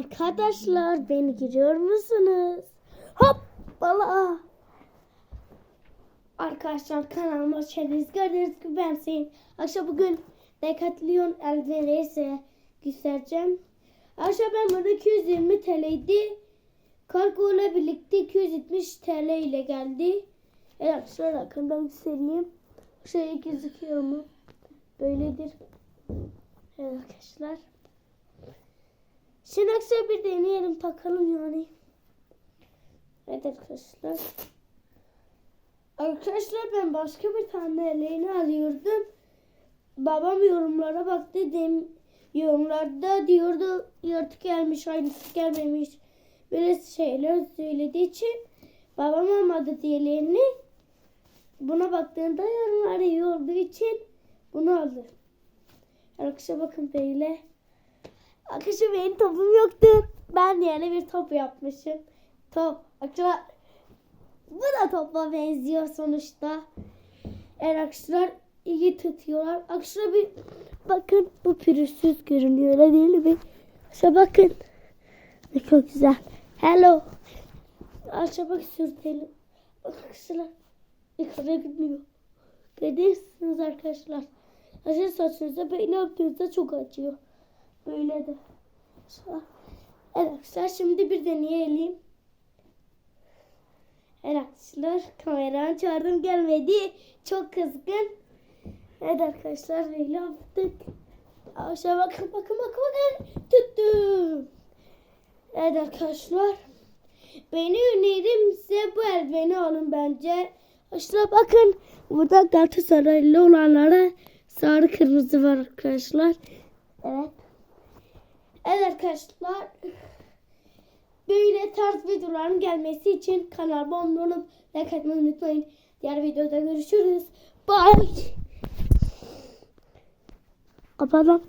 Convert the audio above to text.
Arkadaşlar beni görüyor musunuz? Hoppala. Arkadaşlar kanalıma hoş geldiniz. Gördüğünüz gibi ben Hüseyin. Akşam bugün Decathlon Elden'e göstereceğim. Akşam ben burada 220 TL'ydi. Kargo ile birlikte 270 TL ile geldi. Evet arkadaşlar arkamdan göstereyim. Şey gözüküyor mu? Böyledir. Evet arkadaşlar. Şimdi bir deneyelim takalım yani. Evet arkadaşlar. Arkadaşlar ben başka bir tane eleğini alıyordum. Babam yorumlara baktı. Dem yorumlarda diyordu yırtık gelmiş, aynısı gelmemiş. Böyle şeyler söylediği için babam almadı diğerlerini. Buna baktığında yorumlarda iyi olduğu için bunu aldı. Arkadaşlar bakın böyle. Arkadaşlar benim topum yoktu. Ben yeni bir top yapmışım. Top. Arkadaşlar bu da topa benziyor sonuçta. Eğer arkadaşlar iyi tutuyorlar. Arkadaşlar bir bakın bu pürüzsüz görünüyor öyle değil mi? Arkadaşlar bakın. Ne çok güzel. Hello. Arkadaşlar bak sürtelim. Arkadaşlar yukarıya gitmiyor. Görüyorsunuz arkadaşlar. Arkadaşlar saçınıza böyle yaptığınızda çok acıyor. Böyle de. Evet arkadaşlar şimdi bir deneyelim. Evet arkadaşlar kameranı çağırdım gelmedi. Çok kızgın. Evet arkadaşlar böyle yaptık. Aşağı bakın bakın bakın bakın. Tuttum. Evet arkadaşlar. Beni önerim size bu eldiveni alın bence. Arkadaşlar bakın burada Galatasaraylı olanlara sarı kırmızı var arkadaşlar. Evet. Evet arkadaşlar. Böyle tarz videoların gelmesi için kanalıma abone like atmayı unutmayın. Diğer videoda görüşürüz. Bye. Kapatalım.